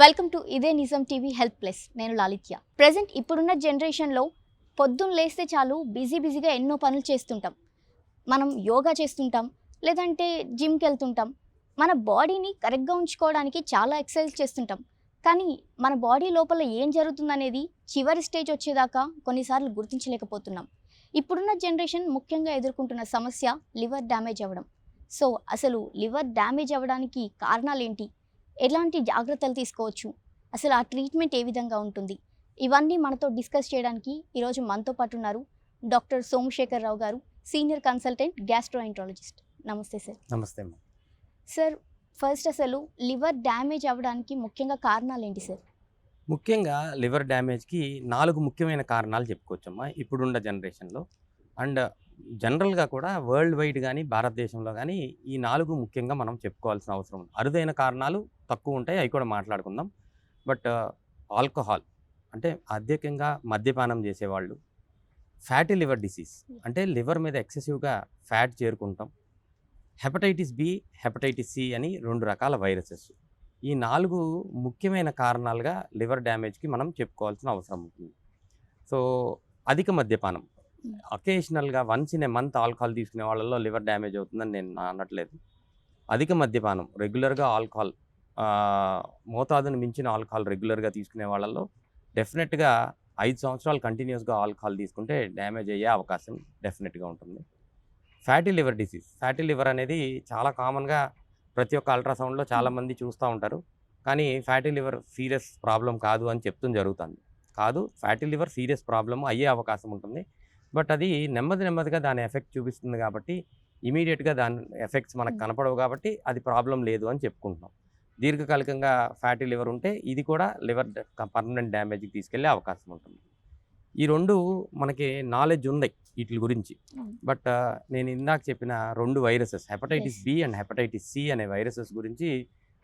Welcome to ఇదే నిజం TV help plus నేను లాలిత్య. ప్రజెంట్ ఇప్పుడున్న జనరేషన్లో పొద్దున్న లేస్తే చాలు బిజీ బిజీగా ఎన్నో పనులు చేస్తుంటాం. మనం యోగా చేస్తుంటాం లేదంటే జిమ్కి వెళ్తుంటాం. మన బాడీని కరెక్ట్గా ఉంచుకోవడానికి చాలా ఎక్సర్సైజ్ చేస్తుంటాం. కానీ మన బాడీ లోపల ఏం జరుగుతుందనేది చివరి స్టేజ్ వచ్చేదాకా కొన్నిసార్లు గుర్తించలేకపోతున్నాం. ఇప్పుడున్న జనరేషన్ ముఖ్యంగా ఎదుర్కొంటున్న సమస్య లివర్ డ్యామేజ్ అవ్వడం. సో అసలు లివర్ డ్యామేజ్ అవ్వడానికి కారణాలు ఏంటి ఎలాంటి జాగ్రత్తలు తీసుకోవచ్చు? అసలు ఆ ట్రీట్మెంట్ ఏ విధంగా ఉంటుంది? ఇవన్నీ మనతో డిస్కస్ చేయడానికి ఈరోజు మనతో పాటు ఉన్నారు డాక్టర్ సోమశేఖర్ రావు గారు సీనియర్ కన్సల్టెంట్ గ్యాస్ట్రోఎంట్రాలజిస్ట్. నమస్తే సార్. నమస్తే అమ్మ. సార్ ఫస్ట్ అసలు లివర్ డ్యామేజ్ అవ్వడానికి ముఖ్యంగా కారణాలు ఏంటి సార్? ముఖ్యంగా లివర్ డ్యామేజ్కి నాలుగు ముఖ్యమైన కారణాలు చెప్పుకోవచ్చమ్మా. ఇప్పుడున్న జనరేషన్లో అండ్ జనరల్గా కూడా వరల్డ్ వైడ్ కానీ భారతదేశంలో కానీ ఈ నాలుగు ముఖ్యంగా మనం చెప్పుకోవాల్సిన అవసరం ఉంది. అరుదైన కారణాలు తక్కువ ఉంటాయి అవి కూడా మాట్లాడుకుందాం. బట్ ఆల్కహాల్ అంటే అధికంగా మద్యపానం చేసేవాళ్ళు. ఫ్యాటీ లివర్ డిసీజ్ అంటే లివర్ మీద ఎక్సెసివ్గా ఫ్యాట్ చేరుకుంటాం. హెపటైటిస్ బి హెపటైటిస్ సి అని రెండు రకాల వైరసెస్. ఈ నాలుగు ముఖ్యమైన కారణాలుగా లివర్ డ్యామేజ్కి మనం చెప్పుకోవాల్సిన అవసరం ఉంటుంది. సో అధిక మద్యపానం. అకేషనల్గా once in a month alcohol తీసుకునే వాళ్ళలో లివర్ డ్యామేజ్ అవుతుందని నేను అనట్లేదు. అధిక మద్యపానం రెగ్యులర్గా ఆల్కహాల్ మోతాదును మించిన ఆల్కహాల్ రెగ్యులర్గా తీసుకునే వాళ్ళలో డెఫినెట్గా ఐదు సంవత్సరాలు కంటిన్యూస్గా ఆల్కహాల్ తీసుకుంటే డ్యామేజ్ అయ్యే అవకాశం డెఫినెట్గా ఉంటుంది. Fatty liver disease fatty liver అనేది చాలా కామన్గా ప్రతి ఒక్క అల్ట్రాసౌండ్లో చాలామంది చూస్తూ ఉంటారు. కానీ ఫ్యాటీ లివర్ సీరియస్ ప్రాబ్లం కాదు అని చెప్తుంది జరుగుతుంది. కాదు ఫ్యాటీ లివర్ సీరియస్ ప్రాబ్లం అయ్యే అవకాశం ఉంటుంది. బట్ అది నెమ్మది నెమ్మదిగా దాని ఎఫెక్ట్ చూపిస్తుంది కాబట్టి ఇమీడియట్గా దాని ఎఫెక్ట్స్ మనకు. కనపడవు కాబట్టి అది ప్రాబ్లం లేదు అని చెప్పుకుంటున్నాం దీర్ఘకాలికంగా ఫ్యాటీ లివర్ ఉంటే ఇది కూడా లివర్ పర్మనెంట్ డ్యామేజ్కి తీసుకెళ్ళే అవకాశం ఉంటుంది ఈ రెండు మనకి నాలెడ్జ్ ఉంది వీటి గురించి. బట్ నేను ఇందాక చెప్పిన రెండు viruses hepatitis. B and hepatitis C అనే వైరసెస్ గురించి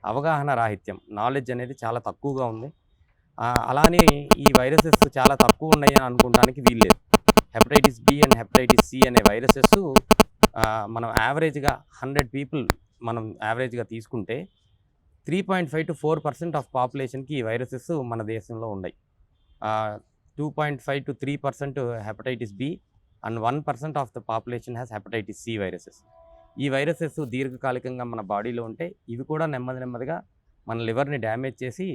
అవగాహన రాహిత్యం నాలెడ్జ్ అనేది చాలా తక్కువగా ఉంది అలానే ఈ వైరసెస్ చాలా తక్కువ ఉన్నాయి అని అనుకోవడానికి వీల్లేదు hepatitis B and hepatitis C అనే వైరసెస్ మనం యావరేజ్గా హండ్రెడ్ పీపుల్ మనం యావరేజ్గా తీసుకుంటే three point five to four percent of పాపులేషన్కి ఈ వైరసెస్ మన దేశంలో ఉన్నాయి two point five to three percent hepatitis B and one percent of the population has hepatitis C viruses. ఈ వైరసెస్ దీర్ఘకాలికంగా మన బాడీలో ఉంటే ఇవి కూడా నెమ్మది నెమ్మదిగా మన లివర్ని డ్యామేజ్ చేసి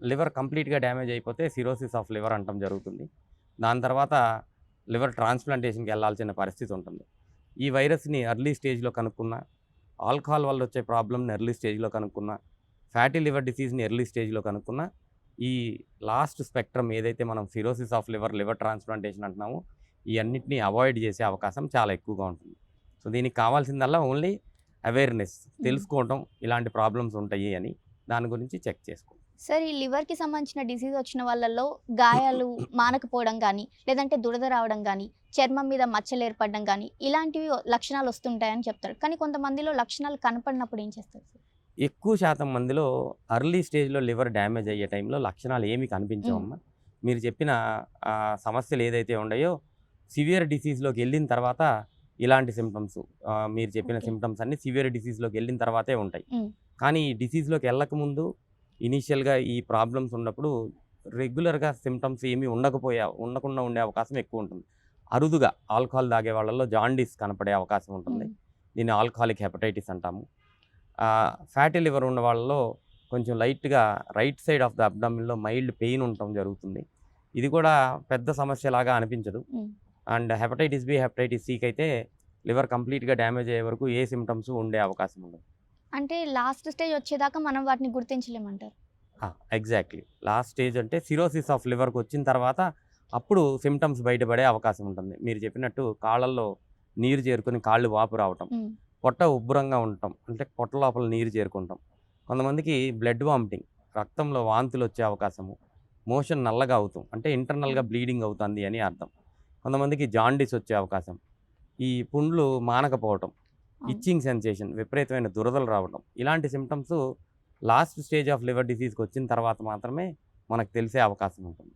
లివర్ కంప్లీట్గా డ్యామేజ్ అయిపోతే సిరోసిస్ ఆఫ్ లివర్ అంటాం జరుగుతుంది. దాని తర్వాత లివర్ ట్రాన్స్ప్లాంటేషన్కి వెళ్ళాల్సిన పరిస్థితి ఉంటుంది. ఈ వైరస్ని ఎర్లీ స్టేజ్లో కనుక్కున్న ఆల్కహాల్ వల్ల వచ్చే ప్రాబ్లమ్ని ఎర్లీ స్టేజ్లో కనుక్కున్న ఫ్యాటీ లివర్ డిసీజ్ని ఎర్లీ స్టేజ్లో కనుక్కున్న ఈ లాస్ట్ స్పెక్ట్రమ్ ఏదైతే మనం cirrhosis of liver liver transplantation అంటున్నామో ఈ అన్నిటిని అవాయిడ్ చేసే అవకాశం చాలా ఎక్కువగా ఉంటుంది. సో దీనికి కావాల్సిందల్లా ఓన్లీ అవేర్నెస్ తెలుసుకోవటం ఇలాంటి ప్రాబ్లమ్స్ ఉంటాయి అని దాని గురించి చెక్ చేసుకో సార్ ఈ లివర్కి సంబంధించిన డిసీజ్ వచ్చిన వాళ్ళల్లో గాయాలు మానకపోవడం కానీ లేదంటే దురద రావడం కానీ చర్మం మీద మచ్చలు ఏర్పడడం కానీ ఇలాంటివి లక్షణాలు వస్తుంటాయని చెప్తారు. కానీ కొంతమందిలో లక్షణాలు కనపడినప్పుడు ఏం చేస్తారు? సార్ ఎక్కువ శాతం మందిలో అర్లీ స్టేజ్లో లివర్ డ్యామేజ్ అయ్యే టైంలో లక్షణాలు ఏమి కనిపించవమ్మా మీరు చెప్పిన సమస్యలు ఏదైతే ఉన్నాయో సివియర్ డిసీజ్లోకి వెళ్ళిన తర్వాత ఇలాంటి సిమ్టమ్స్ మీరు చెప్పిన. సిమ్టమ్స్ అన్ని సివియర్ డిసీజ్లోకి వెళ్ళిన తర్వాతే ఉంటాయి. కానీ ఈ డిసీజ్లోకి వెళ్ళకముందు ఇనీషియల్గా ఈ ప్రాబ్లమ్స్ ఉన్నప్పుడు రెగ్యులర్గా సిమ్టమ్స్ ఏమీ ఉండకపోయే ఉండకుండా ఉండే అవకాశం ఎక్కువ ఉంటుంది. అరుదుగా ఆల్కహాల్ తాగే వాళ్ళలో జాండీస్ కనపడే అవకాశం ఉంటుంది. దీన్ని ఆల్కహాలిక్ హెపటైటిస్ అంటాము. ఫ్యాటీ లివర్ ఉన్న వాళ్ళలో కొంచెం లైట్గా రైట్ సైడ్ ఆఫ్ ద అబ్డామిన్లో మైల్డ్ పెయిన్ ఉండటం జరుగుతుంది. ఇది కూడా పెద్ద సమస్యలాగా అనిపించదు. అండ్ హెపటైటిస్ బి హెపటైటిస్ సికి అయితే లివర్ కంప్లీట్గా డ్యామేజ్ అయ్యే వరకు ఏ సిమ్టమ్స్ ఉండే అవకాశం ఉండదు. అంటే లాస్ట్ స్టేజ్ వచ్చేదాకా మనం వాటిని గుర్తించలేమంటారు. ఎగ్జాక్ట్లీ. లాస్ట్ స్టేజ్ అంటే సిరోసిస్ ఆఫ్ లివర్కి వచ్చిన తర్వాత అప్పుడు సిమ్టమ్స్ బయటపడే అవకాశం ఉంటుంది. మీరు చెప్పినట్టు కాళ్ళల్లో నీరు చేరుకొని కాళ్ళు వాపు రావటం పొట్ట ఉబ్బరంగా ఉండటం అంటే పొట్ట లోపల నీరు చేరుకుంటాం. కొంతమందికి బ్లడ్ వామిటింగ్ రక్తంలో వాంతులు వచ్చే అవకాశము మోషన్ నల్లగా అవుతాం అంటే ఇంటర్నల్గా బ్లీడింగ్ అవుతుంది అని అర్థం. కొంతమందికి జాండీస్ వచ్చే అవకాశం ఈ పుండ్లు మానకపోవటం. ఇచ్చింగ్ సెన్సేషన్ విపరీతమైన దురదలు రావడం ఇలాంటి symptoms last stage of liver డిసీజ్కి వచ్చిన తర్వాత మాత్రమే మనకు తెలిసే అవకాశం ఉంటుంది.